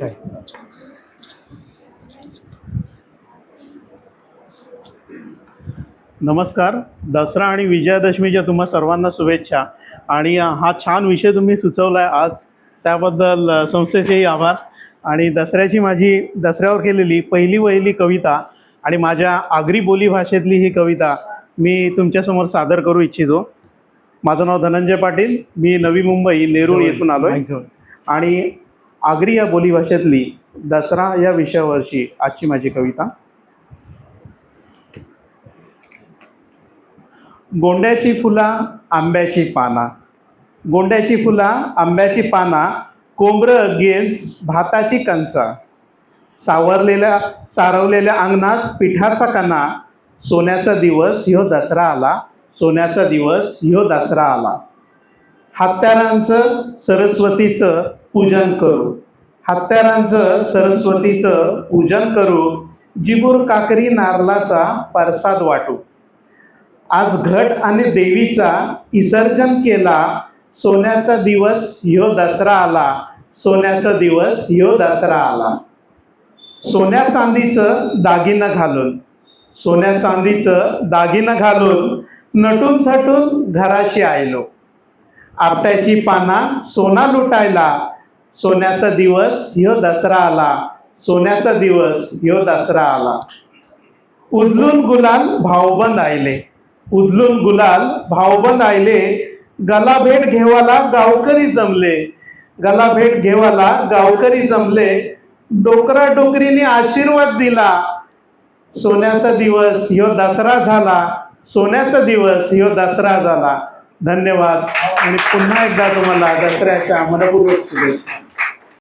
काय? नमस्कार. दसरा आणि विजयादशमीच्या तुम्हा सर्वांना शुभेच्छा. आणि हा छान विषय तुम्ही सुचवला आहे आज. त्याबद्दल संस्थेचेही आभार. आणि दसऱ्याची माझी दसऱ्यावर केलेली पहिली वहिली कविता आणि माझ्या आगरी बोली भाषेतली ही कविता मी तुमच्यासमोर सादर करू इच्छितो. माझं नाव धनंजय पाटील. मी नवी मुंबई नेरूळ येथून आलो आहे. आणि आगरी या बोलीभाषेतली दसरा या विषयावरची आजची माझी कविता. गोंड्याची फुला आंब्याची पाना. गोंड्याची फुला आंब्याची पाना कोंबरं गेंज भाताची कणसा. सावरलेल्या सारवलेल्या अंगणात पिठाचा कणा. सोन्याचा दिवस ह्यो दसरा आला. सोन्याचा दिवस ह्यो दसरा आला. हत्यारांचं सरस्वतीचं पूजन करू. हत्यारांचं सरस्वतीचं पूजन करू. जिबूर काकरी नारलाचा प्रसाद वाटू. आज घट आणि देवीचा विसर्जन केला. सोन्याचा दिवस ह्यो दसरा आला. सोन्याचा दिवस ह्यो दसरा आला. सोन्या चांदीचं दागिनं घालून. सोन्या चांदीचं दागिनं घालून नटून थटून घराशी आयलो. आपट्याची पाना सोना लुटायला. सोन्याचा दिवस ह्यो दसरा आला. सोन्याचा दिवस ह्यो दसरा आला. उदलून गुलाल भावबंद आयले. उदलून गुलाल भावबंद आयले. गला भेट घेवाला गावकरी जमले. गला भेट घेवाला गावकरी जमले. डोकरा डोकरीने आशीर्वाद दिला. सोन्याचा दिवस ह्यो दसरा झाला. सोन्याचा दिवस ह्यो दसरा झाला. धन्यवाद. आणि पुन्हा एकदा तुम्हाला दसऱ्याच्या मनपूर्वक शुभेच्छा.